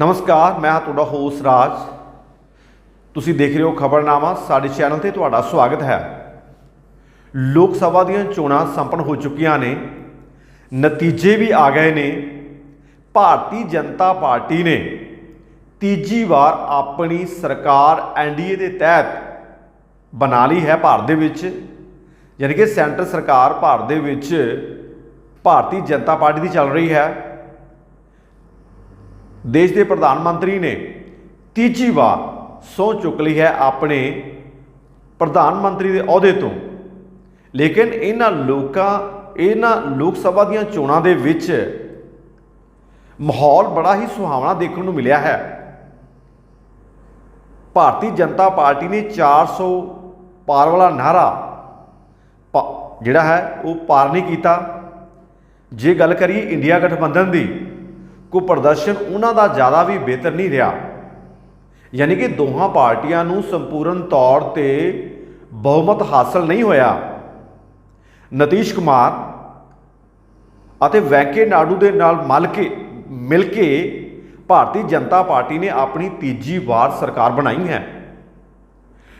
ਨਮਸਕਾਰ, ਮੈਂ ਹਾਂ ਤੁਹਾਡਾ ਹੋਸ ਰਾਜ। ਤੁਸੀਂ ਦੇਖ ਰਹੇ ਹੋ ਖਬਰਨਾਮਾ, ਸਾਡੇ ਚੈਨਲ ਤੇ ਤੁਹਾਡਾ ਸਵਾਗਤ ਹੈ। ਲੋਕ ਸਭਾ ਦੀਆਂ ਚੋਣਾਂ ਸੰਪੰਨ ਹੋ ਚੁੱਕੀਆਂ ਨੇ। ਨਤੀਜੇ ਵੀ ਆ ਗਏ ਨੇ। ਭਾਰਤੀ ਜਨਤਾ ਪਾਰਟੀ ਨੇ ਤੀਜੀ ਵਾਰ ਆਪਣੀ ਸਰਕਾਰ ਐਨਡੀਏ ਦੇ ਤਹਿਤ ਬਣਾ ਲਈ ਹੈ ਭਾਰਤ ਦੇ ਵਿੱਚ। ਯਾਨੀ ਕਿ ਸੈਂਟਰ ਸਰਕਾਰ ਭਾਰਤ ਦੇ ਵਿੱਚ ਭਾਰਤੀ ਜਨਤਾ ਪਾਰਟੀ ਦੀ ਚੱਲ ਰਹੀ ਹੈ। ਦੇਸ਼ ਦੇ ਪ੍ਰਧਾਨ ਮੰਤਰੀ ਨੇ ਤੀਜੀ ਵਾਰ ਸਹੁੰ ਚੁੱਕ ਲਈ ਹੈ ਆਪਣੇ ਪ੍ਰਧਾਨ ਮੰਤਰੀ ਦੇ ਅਹੁਦੇ ਤੋਂ। ਲੇਕਿਨ ਇਹਨਾਂ ਲੋਕਾਂ, ਇਹਨਾਂ ਲੋਕ ਸਭਾ ਦੀਆਂ ਚੋਣਾਂ ਦੇ ਵਿੱਚ ਮਾਹੌਲ ਬੜਾ ਹੀ ਸੁਹਾਵਣਾ ਦੇਖਣ ਨੂੰ ਮਿਲਿਆ ਹੈ। ਭਾਰਤੀ ਜਨਤਾ ਪਾਰਟੀ ਨੇ 400 ਪਾਰ ਵਾਲਾ ਨਾਰਾ ਪਾ- ਜਿਹੜਾ ਹੈ, ਉਹ ਪਾਰ ਨਹੀਂ ਕੀਤਾ। ਜੇ ਗੱਲ ਕਰੀਏ ਇੰਡੀਆ ਗਠਬੰਧਨ ਦੀ ਕੋ ਪ੍ਰਦਰਸ਼ਨ ਉਹਨਾਂ ਦਾ ਜ਼ਿਆਦਾ ਵੀ ਬਿਹਤਰ ਨਹੀਂ ਰਿਹਾ। ਯਾਨੀ ਕਿ ਦੋਹਾਂ ਪਾਰਟੀਆਂ ਨੂੰ ਸੰਪੂਰਨ ਤੌਰ ਤੇ ਬਹੁਮਤ ਹਾਸਲ ਨਹੀਂ ਹੋਇਆ। ਨਤੀਸ਼ ਕੁਮਾਰ ਅਤੇ ਵੈਂਕੇ ਨਾਇਡੂ ਦੇ ਨਾਲ ਮਲ ਕੇ, ਮਿਲ ਕੇ ਭਾਰਤੀ ਜਨਤਾ ਪਾਰਟੀ ਨੇ ਆਪਣੀ ਤੀਜੀ ਵਾਰ ਸਰਕਾਰ ਬਣਾਈ ਹੈ।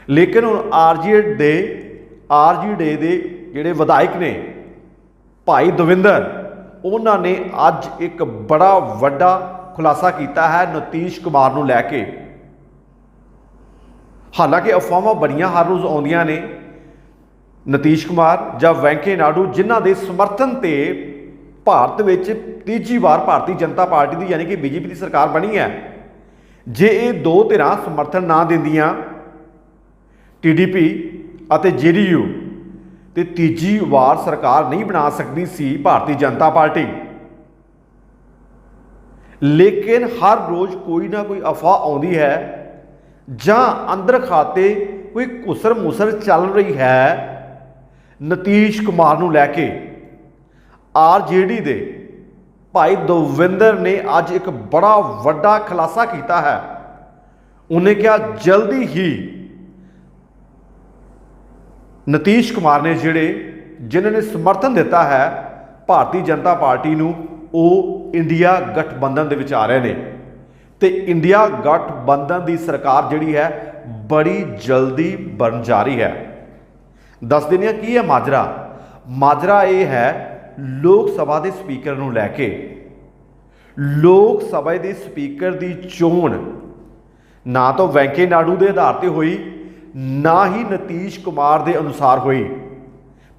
ਲੇਕਿਨ ਹੁਣ ਆਰਜੀਡੀ ਦੇ ਆਰਜੀਡੀ ਦੇ ਜਿਹੜੇ ਵਿਧਾਇਕ ਨੇ, ਭਾਈ ਦਵਿੰਦਰ ਉਹਨਾਂ ਨੇ ਅੱਜ ਇੱਕ ਬੜਾ ਵੱਡਾ ਖੁਲਾਸਾ ਕੀਤਾ ਹੈ ਨਤੀਸ਼ ਕੁਮਾਰ ਨੂੰ ਲੈ ਕੇ। ਹਾਲਾਂਕਿ ਅਫਵਾਹਾਂ ਬੜੀਆਂ ਹਰ ਰੋਜ਼ ਆਉਂਦੀਆਂ ਨੇ। ਨਤੀਸ਼ ਕੁਮਾਰ ਜਾਂ ਵੈਂਕੇ ਨਾਇਡੂ ਜਿਨ੍ਹਾਂ ਦੇ ਸਮਰਥਨ ਤੇ ਭਾਰਤ ਵਿੱਚ ਤੀਜੀ ਵਾਰ ਭਾਰਤੀ ਜਨਤਾ ਪਾਰਟੀ ਦੀ ਯਾਨੀ ਕਿ ਬੀਜੇਪੀ ਦੀ ਸਰਕਾਰ ਬਣੀ ਹੈ। ਜੇ ਇਹ ਦੋ ਧਿਰਾਂ ਸਮਰਥਨ ਨਾ ਦਿੰਦੀਆਂ ਟੀਡੀਪੀ ਅਤੇ ਜੇਡੀਯੂ ਤੇ ਤੀਜੀ ਵਾਰ ਸਰਕਾਰ ਨਹੀਂ ਬਣਾ ਸਕਦੀ ਸੀ ਭਾਰਤੀ ਜਨਤਾ ਪਾਰਟੀ। ਲੇਕਿਨ ਹਰ ਰੋਜ਼ ਕੋਈ ਨਾ ਕੋਈ ਅਫਵਾਹ ਆਉਂਦੀ ਹੈ, ਜਾਂ ਅੰਦਰ ਖਾਤੇ ਕੋਈ ਕੁਸਰ ਮੁਸਰ ਚੱਲ ਰਹੀ ਹੈ, ਨਤੀਸ਼ ਕੁਮਾਰ ਨੂੰ ਲੈ ਕੇ। ਆਰਜੇਡੀ ਦੇ ਭਾਈ ਦਵਿੰਦਰ ਨੇ ਅੱਜ ਇੱਕ ਬੜਾ ਵੱਡਾ ਖੁਲਾਸਾ ਕੀਤਾ ਹੈ। ਉਹਨੇ ਕਿਹਾ, ਜਲਦੀ ਹੀ ਨਤੀਸ਼ ਕੁਮਾਰ ਨੇ ਜਿਹੜੇ ਜਿਨ੍ਹਾਂ ਨੇ ਸਮਰਥਨ ਦਿੱਤਾ ਹੈ ਭਾਰਤੀ ਜਨਤਾ ਪਾਰਟੀ ਨੂੰ, ਉਹ ਇੰਡੀਆ ਗਠਬੰਧਨ ਦੇ ਵਿੱਚ ਆ ਰਹੇ ਨੇ। ਤੇ ਇੰਡੀਆ ਗਠਬੰਧਨ ਦੀ ਸਰਕਾਰ ਜਿਹੜੀ ਹੈ, ਬੜੀ ਜਲਦੀ ਬਣ ਜਾ ਰਹੀ ਹੈ। ਦੱਸ ਦਿੰਦੇ ਹਾਂ ਕੀ ਹੈ ਮਾਜਰਾ। ਮਾਜਰਾ ਇਹ ਹੈ, ਲੋਕ ਸਭਾ ਦੇ ਸਪੀਕਰ ਨੂੰ ਲੈ ਕੇ। ਲੋਕ ਸਭਾ ਦੇ ਸਪੀਕਰ ਦੀ ਚੋਣ ਨਾ ਤਾਂ ਵੈਂਕੇ ਨਾਇਡੂ ਦੇ ਆਧਾਰ ਤੇ ਹੋਈ ਨਾ ਹੀ ਨਤੀਸ਼ ਕੁਮਾਰ ਦੇ ਅਨੁਸਾਰ ਹੋਈ।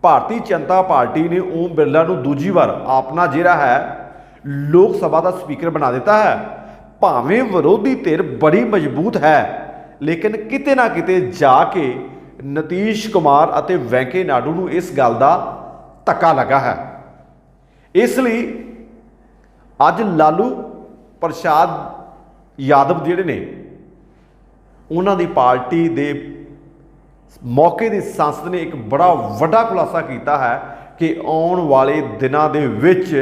ਭਾਰਤੀ ਜਨਤਾ ਪਾਰਟੀ ਨੇ ਓਮ ਬਿਰਲਾ ਨੂੰ ਦੂਜੀ ਵਾਰ ਆਪਣਾ ਜਿਹੜਾ ਹੈ, ਲੋਕ ਸਭਾ ਦਾ ਸਪੀਕਰ ਬਣਾ ਦਿੱਤਾ ਹੈ। ਭਾਵੇਂ ਵਿਰੋਧੀ ਧਿਰ ਬੜੀ ਮਜ਼ਬੂਤ ਹੈ, ਲੇਕਿਨ ਕਿਤੇ ਨਾ ਕਿਤੇ ਜਾ ਕੇ ਨਤੀਸ਼ ਕੁਮਾਰ ਅਤੇ ਵੈਂਕੇ ਨਾਇਡੂ ਨੂੰ ਇਸ ਗੱਲ ਦਾ ਧੱਕਾ ਲੱਗਾ ਹੈ। ਇਸ ਲਈ ਅੱਜ ਲਾਲੂ ਪ੍ਰਸ਼ਾਦ ਯਾਦਵ ਜਿਹੜੇ ਨੇ, ਉਹਨਾਂ ਦੀ ਪਾਰਟੀ ਦੇ ਮੌਕੇ ਦੀ ਸੰਸਦ ਨੇ ਇੱਕ ਬੜਾ ਵੱਡਾ ਖੁਲਾਸਾ ਕੀਤਾ ਹੈ ਕਿ ਆਉਣ ਵਾਲੇ ਦਿਨਾਂ ਦੇ ਵਿੱਚ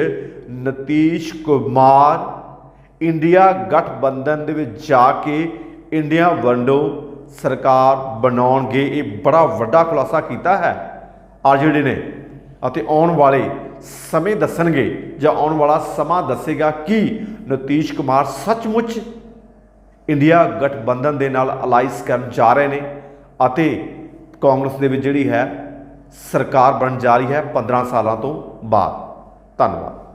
ਨਤੀਸ਼ ਕੁਮਾਰ ਇੰਡੀਆ ਗਠਬੰਧਨ ਦੇ ਵਿੱਚ ਜਾ ਕੇ ਇੰਡੀਆ ਵੰਡੋ ਸਰਕਾਰ ਬਣਾਉਣਗੇ। ਇਹ ਬੜਾ ਵੱਡਾ ਖੁਲਾਸਾ ਕੀਤਾ ਹੈ। ਆਰਜੇਡੀ ਨੇ ਅਤੇ ਆਉਣ ਵਾਲੇ ਸਮੇਂ ਦੱਸਣਗੇ ਜਾਂ ਆਉਣ ਵਾਲਾ ਸਮਾਂ ਦੱਸੇਗਾ ਕਿ ਨਤੀਸ਼ ਕੁਮਾਰ ਸੱਚਮੁੱਚ ਇੰਡੀਆ ਗਠਬੰਧਨ ਦੇ ਨਾਲ ਅਲਾਈਸ ਕਰਨ ਜਾ ਰਹੇ ਨੇ। ਅਤੇ ਕਾਂਗਰਸ ਦੇ ਵਿੱਚ ਜਿਹੜੀ ਹੈ ਸਰਕਾਰ ਬਣ ਜਾ ਰਹੀ ਹੈ 15 ਸਾਲਾਂ ਤੋਂ ਬਾਅਦ। ਧੰਨਵਾਦ।